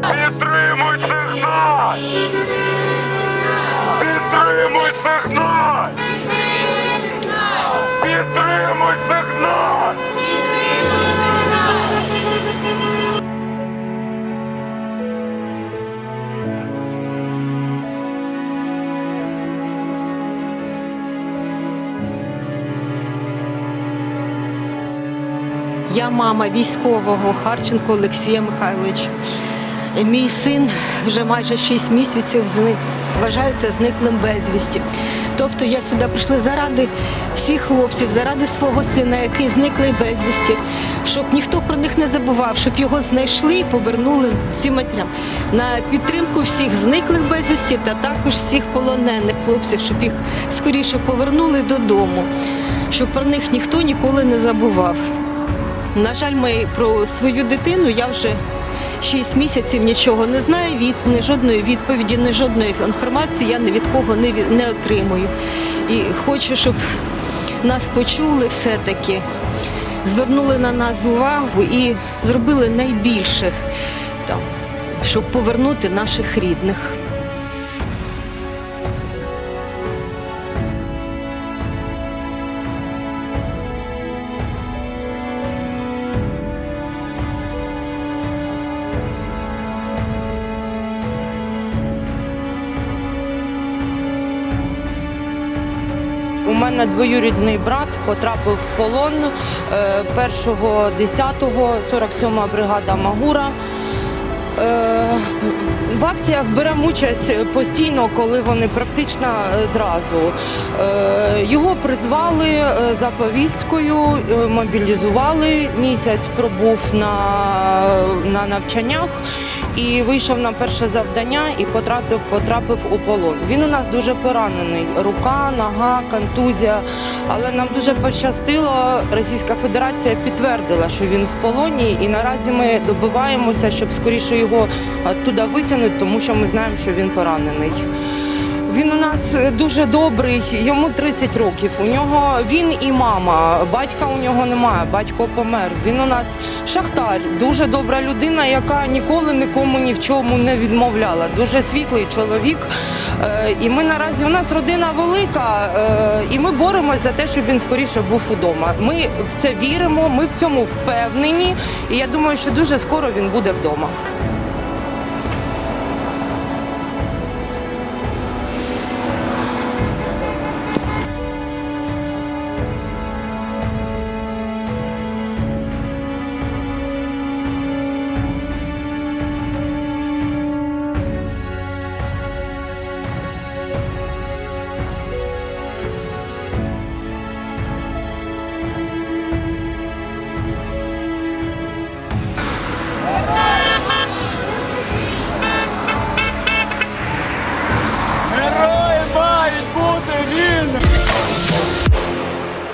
Підтримуй сигнал! Підтримуй сигнал! Підтримуй сигнал! Я мама військового Харченко Олексія Михайловича. Мій син вже майже 6 місяців зник, вважається зниклим безвісті. Тобто я сюди прийшла заради всіх хлопців, заради свого сина, який зниклий безвісті, щоб ніхто про них не забував, щоб його знайшли і повернули всім матерям. На підтримку всіх зниклих безвісті та також всіх полонених хлопців, щоб їх скоріше повернули додому, щоб про них ніхто ніколи не забував. На жаль, ми про свою дитину я вже 6 місяців нічого не знаю, від ні жодної відповіді, ні жодної інформації я ні від кого не, не отримую. І хочу, щоб нас почули все-таки, звернули на нас увагу і зробили найбільше, там, щоб повернути наших рідних. У мене двоюрідний брат потрапив в полон е, 1.10.го, 47-ма бригада Магура. Е, В акціях беремо участь постійно, коли вони практично е, зразу. Е, Його призвали е, за повісткою, е, мобілізували. Місяць пробув на, на навчаннях і вийшов на перше завдання і потрапив, потрапив у полон. Він у нас дуже поранений. Рука, нога, контузія. Але нам дуже пощастило. Російська Федерація підтвердила, що він в полоні, і наразі ми добиваємося, щоб скоріше його туди витягнути, тому що ми знаємо, що він поранений. Він у нас е, дуже добрий, йому 30 років. У нього він і мама. Батька у нього немає, батько помер. Він у нас шахтар, дуже добра людина, яка ніколи нікому ні в чому не відмовляла. Дуже світлий чоловік. Е, І ми наразі у нас родина велика, е, і ми боремося за те, щоб він скоріше був удома. Ми в це віримо, ми в цьому впевнені, і я думаю, що дуже скоро він буде вдома.